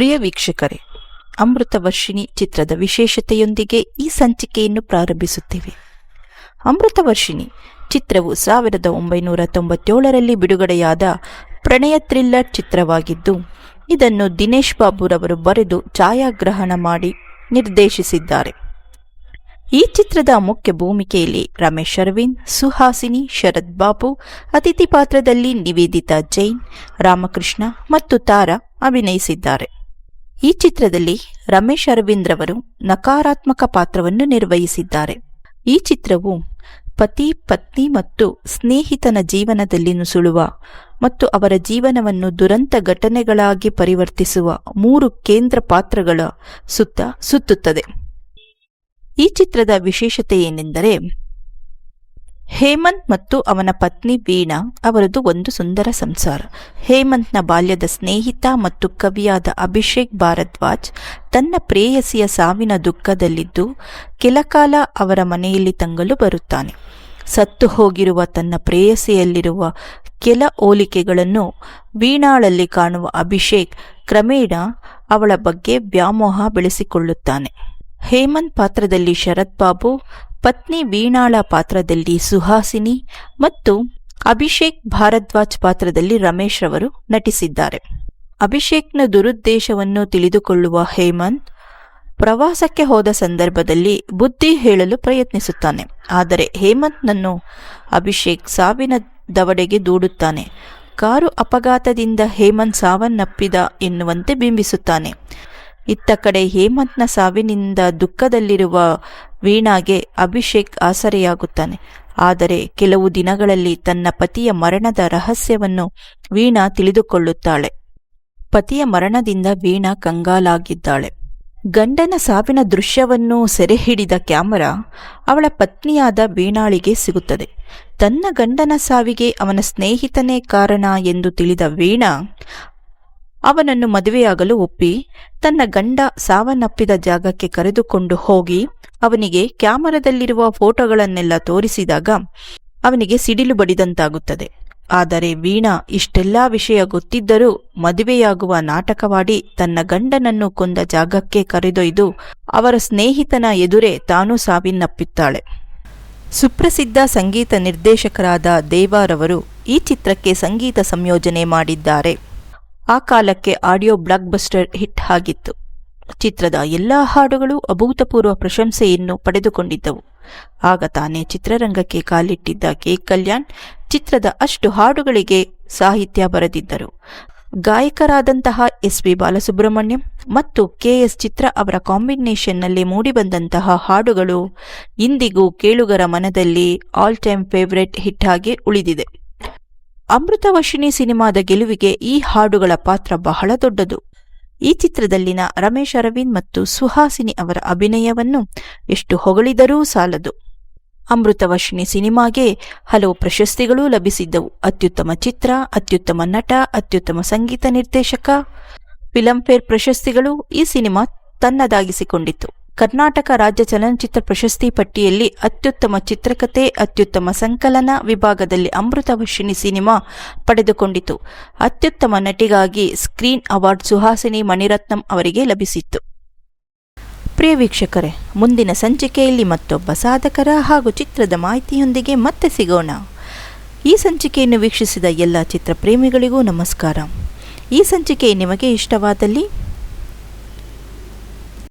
ಪ್ರಿಯ ವೀಕ್ಷಕರೇ, ಅಮೃತವರ್ಷಿಣಿ ಚಿತ್ರದ ವಿಶೇಷತೆಯೊಂದಿಗೆ ಈ ಸಂಚಿಕೆಯನ್ನು ಪ್ರಾರಂಭಿಸುತ್ತೇವೆ. ಅಮೃತವರ್ಷಿಣಿ ಚಿತ್ರವು ಸಾವಿರದ ಒಂಬೈನೂರ ತೊಂಬತ್ತೇಳರಲ್ಲಿ ಬಿಡುಗಡೆಯಾದ ಪ್ರಣಯ ಥ್ರಿಲ್ಲರ್ ಚಿತ್ರವಾಗಿದ್ದು, ಇದನ್ನು ದಿನೇಶ್ ಬಾಬುರವರು ಬರೆದು ಛಾಯಾಗ್ರಹಣ ಮಾಡಿ ನಿರ್ದೇಶಿಸಿದ್ದಾರೆ. ಈ ಚಿತ್ರದ ಮುಖ್ಯ ಭೂಮಿಕೆಯಲ್ಲಿ ರಮೇಶ್ ಅರವಿಂದ್, ಸುಹಾಸಿನಿ ಶರತ್ ಬಾಬು, ಅತಿಥಿ ಪಾತ್ರದಲ್ಲಿ ನಿವೇದಿತಾ ಜೈನ್, ರಾಮಕೃಷ್ಣ ಮತ್ತು ತಾರಾ ಅಭಿನಯಿಸಿದ್ದಾರೆ. ಈ ಚಿತ್ರದಲ್ಲಿ ರಮೇಶ್ ಅರವಿಂದ್ ರವರು ನಕಾರಾತ್ಮಕ ಪಾತ್ರವನ್ನು ನಿರ್ವಹಿಸಿದ್ದಾರೆ. ಈ ಚಿತ್ರವು ಪತಿ, ಪತ್ನಿ ಮತ್ತು ಸ್ನೇಹಿತನ ಜೀವನದಲ್ಲಿ ನುಸುಳುವ ಮತ್ತು ಅವರ ಜೀವನವನ್ನು ದುರಂತ ಘಟನೆಗಳಾಗಿ ಪರಿವರ್ತಿಸುವ ಮೂರು ಕೇಂದ್ರ ಪಾತ್ರಗಳ ಸುತ್ತ ಸುತ್ತುತ್ತದೆ. ಈ ಚಿತ್ರದ ವಿಶೇಷತೆ ಏನೆಂದರೆ ಹೇಮಂತ್ ಮತ್ತು ಅವನ ಪತ್ನಿ ವೀಣಾ ಅವರದು ಒಂದು ಸುಂದರ ಸಂಸಾರ. ಹೇಮಂತ್ನ ಬಾಲ್ಯದ ಸ್ನೇಹಿತ ಮತ್ತು ಕವಿಯಾದ ಅಭಿಷೇಕ್ ಭಾರದ್ವಾಜ್ ತನ್ನ ಪ್ರೇಯಸಿಯ ಸಾವಿನ ದುಃಖದಲ್ಲಿದ್ದು ಕೆಲಕಾಲ ಅವರ ಮನೆಯಲ್ಲಿ ತಂಗಲು ಬರುತ್ತಾನೆ. ಸತ್ತು ಹೋಗಿರುವ ತನ್ನ ಪ್ರೇಯಸಿಯಲ್ಲಿರುವ ಕೆಲ ಹೋಲಿಕೆಗಳನ್ನು ವೀಣಾಳಲ್ಲಿ ಕಾಣುವ ಅಭಿಷೇಕ್ ಕ್ರಮೇಣ ಅವಳ ಬಗ್ಗೆ ವ್ಯಾಮೋಹ ಬೆಳೆಸಿಕೊಳ್ಳುತ್ತಾನೆ. ಹೇಮಂತ್ ಪಾತ್ರದಲ್ಲಿ ಶರತ್ ಬಾಬು ಪತ್ನಿ ವೀಣಾಳ ಪಾತ್ರದಲ್ಲಿ ಸುಹಾಸಿನಿ ಮತ್ತು ಅಭಿಷೇಕ್ ಭಾರದ್ವಾಜ್ ಪಾತ್ರದಲ್ಲಿ ರಮೇಶ್ ರವರು ನಟಿಸಿದ್ದಾರೆ. ಅಭಿಷೇಕ್ನ ದುರುದ್ದೇಶವನ್ನು ತಿಳಿದುಕೊಳ್ಳುವ ಹೇಮಂತ್ ಪ್ರವಾಸಕ್ಕೆ ಹೋದ ಸಂದರ್ಭದಲ್ಲಿ ಬುದ್ಧಿ ಹೇಳಲು ಪ್ರಯತ್ನಿಸುತ್ತಾನೆ. ಆದರೆ ಹೇಮಂತ್ನನ್ನು ಅಭಿಷೇಕ್ ಸಾವಿನ ದವಡೆಗೆ ದೂಡುತ್ತಾನೆ. ಕಾರು ಅಪಘಾತದಿಂದ ಹೇಮಂತ್ ಸಾವನ್ನಪ್ಪಿದ ಎನ್ನುವಂತೆ ಬಿಂಬಿಸುತ್ತಾನೆ. ಇತ್ತ ಕಡೆ ಹೇಮಂತ್ನ ಸಾವಿನಿಂದ ದುಃಖದಲ್ಲಿರುವ ವೀಣಾಗೆ ಅಭಿಷೇಕ್ ಆಸರೆಯಾಗುತ್ತಾನೆ. ಆದರೆ ಕೆಲವು ದಿನಗಳಲ್ಲಿ ತನ್ನ ಪತಿಯ ಮರಣದ ರಹಸ್ಯವನ್ನು ವೀಣಾ ತಿಳಿದುಕೊಳ್ಳುತ್ತಾಳೆ. ಪತಿಯ ಮರಣದಿಂದ ವೀಣಾ ಕಂಗಾಲಾಗಿದ್ದಾಳೆ. ಗಂಡನ ಸಾವಿನ ದೃಶ್ಯವನ್ನು ಸೆರೆ ಹಿಡಿದ ಕ್ಯಾಮರಾ ಅವಳ ಪತ್ನಿಯಾದ ವೀಣಾಳಿಗೆ ಸಿಗುತ್ತದೆ. ತನ್ನ ಗಂಡನ ಸಾವಿಗೆ ಅವನ ಸ್ನೇಹಿತನೇ ಕಾರಣ ಎಂದು ತಿಳಿದ ವೀಣಾ ಅವನನ್ನು ಮದುವೆಯಾಗಲು ಒಪ್ಪಿ ತನ್ನ ಗಂಡ ಸಾವನ್ನಪ್ಪಿದ ಜಾಗಕ್ಕೆ ಕರೆದುಕೊಂಡು ಹೋಗಿ ಅವನಿಗೆ ಕ್ಯಾಮರಾದಲ್ಲಿರುವ ಫೋಟೋಗಳನ್ನೆಲ್ಲ ತೋರಿಸಿದಾಗ ಅವನಿಗೆ ಸಿಡಿಲು ಬಡಿದಂತಾಗುತ್ತದೆ. ಆದರೆ ವೀಣಾ ಇಷ್ಟೆಲ್ಲಾ ವಿಷಯ ಗೊತ್ತಿದ್ದರೂ ಮದುವೆಯಾಗುವ ನಾಟಕವಾಡಿ ತನ್ನ ಗಂಡನನ್ನು ಕೊಂದ ಜಾಗಕ್ಕೆ ಕರೆದೊಯ್ದು ಅವರ ಸ್ನೇಹಿತನ ಎದುರೇ ತಾನು ಸಾವಿನ್ನಪ್ಪಿತ್ತಾಳೆ. ಸುಪ್ರಸಿದ್ಧ ಸಂಗೀತ ನಿರ್ದೇಶಕರಾದ ದೇವಾರವರು ಈ ಚಿತ್ರಕ್ಕೆ ಸಂಗೀತ ಸಂಯೋಜನೆ ಮಾಡಿದ್ದಾರೆ. ಆ ಕಾಲಕ್ಕೆ ಆಡಿಯೋ ಬ್ಲಾಕ್ ಬಸ್ಟರ್ ಹಿಟ್ ಆಗಿತ್ತು. ಚಿತ್ರದ ಎಲ್ಲಾ ಹಾಡುಗಳು ಅಭೂತಪೂರ್ವ ಪ್ರಶಂಸೆಯನ್ನು ಪಡೆದುಕೊಂಡಿದ್ದವು. ಆಗ ತಾನೇ ಚಿತ್ರರಂಗಕ್ಕೆ ಕಾಲಿಟ್ಟಿದ್ದ ಕೆ. ಕಲ್ಯಾಣ್ ಚಿತ್ರದ ಅಷ್ಟು ಹಾಡುಗಳಿಗೆ ಸಾಹಿತ್ಯ ಬರೆದಿದ್ದರು. ಗಾಯಕರಾದಂತಹ ಎಸ್ ಪಿ ಬಾಲಸುಬ್ರಹ್ಮಣ್ಯಂ ಮತ್ತು ಕೆ. ಎಸ್. ಚಿತ್ರ ಅವರ ಕಾಂಬಿನೇಷನ್ನಲ್ಲಿ ಮೂಡಿಬಂದಂತಹ ಹಾಡುಗಳು ಇಂದಿಗೂ ಕೇಳುಗರ ಮನದಲ್ಲಿ ಆಲ್ ಟೈಮ್ ಫೇವರೆಟ್ ಹಿಟ್ ಆಗಿ ಉಳಿದಿದೆ. ಅಮೃತವರ್ಷಿಣಿ ಸಿನಿಮಾದ ಗೆಲುವಿಗೆ ಈ ಹಾಡುಗಳ ಪಾತ್ರ ಬಹಳ ದೊಡ್ಡದು. ಈ ಚಿತ್ರದಲ್ಲಿನ ರಮೇಶ್ ಅರವಿಂದ್ ಮತ್ತು ಸುಹಾಸಿನಿ ಅವರ ಅಭಿನಯವನ್ನು ಎಷ್ಟು ಹೊಗಳಿದರೂ ಸಾಲದು. ಅಮೃತವರ್ಷಿಣಿ ಸಿನಿಮಾಗೆ ಹಲವು ಪ್ರಶಸ್ತಿಗಳೂ ಲಭಿಸಿದ್ದವು. ಅತ್ಯುತ್ತಮ ಚಿತ್ರ, ಅತ್ಯುತ್ತಮ ನಟ, ಅತ್ಯುತ್ತಮ ಸಂಗೀತ ನಿರ್ದೇಶಕ, ಫಿಲಂಫೇರ್ ಪ್ರಶಸ್ತಿಗಳು ಈ ಸಿನಿಮಾ ತನ್ನದಾಗಿಸಿಕೊಂಡಿತ್ತು. ಕರ್ನಾಟಕ ರಾಜ್ಯ ಚಲನಚಿತ್ರ ಪ್ರಶಸ್ತಿ ಪಟ್ಟಿಯಲ್ಲಿ ಅತ್ಯುತ್ತಮ ಚಿತ್ರಕಥೆ ಅತ್ಯುತ್ತಮ ಸಂಕಲನ ವಿಭಾಗದಲ್ಲಿ ಅಮೃತವರ್ಷಿಣಿ ಸಿನಿಮಾ ಪಡೆದುಕೊಂಡಿತು. ಅತ್ಯುತ್ತಮ ನಟಿಗಾಗಿ ಸ್ಕ್ರೀನ್ ಅವಾರ್ಡ್ ಸುಹಾಸಿನಿ ಮಣಿರತ್ನಂ ಅವರಿಗೆ ಲಭಿಸಿತ್ತು. ಪ್ರಿಯ ವೀಕ್ಷಕರೇ, ಮುಂದಿನ ಸಂಚಿಕೆಯಲ್ಲಿ ಮತ್ತೊಬ್ಬ ಸಾಧಕರ ಹಾಗೂ ಚಿತ್ರದ ಮಾಹಿತಿಯೊಂದಿಗೆ ಮತ್ತೆ ಸಿಗೋಣ. ಈ ಸಂಚಿಕೆಯನ್ನು ವೀಕ್ಷಿಸಿದ ಎಲ್ಲ ಚಿತ್ರಪ್ರೇಮಿಗಳಿಗೂ ನಮಸ್ಕಾರ. ಈ ಸಂಚಿಕೆ ನಿಮಗೆ ಇಷ್ಟವಾದಲ್ಲಿ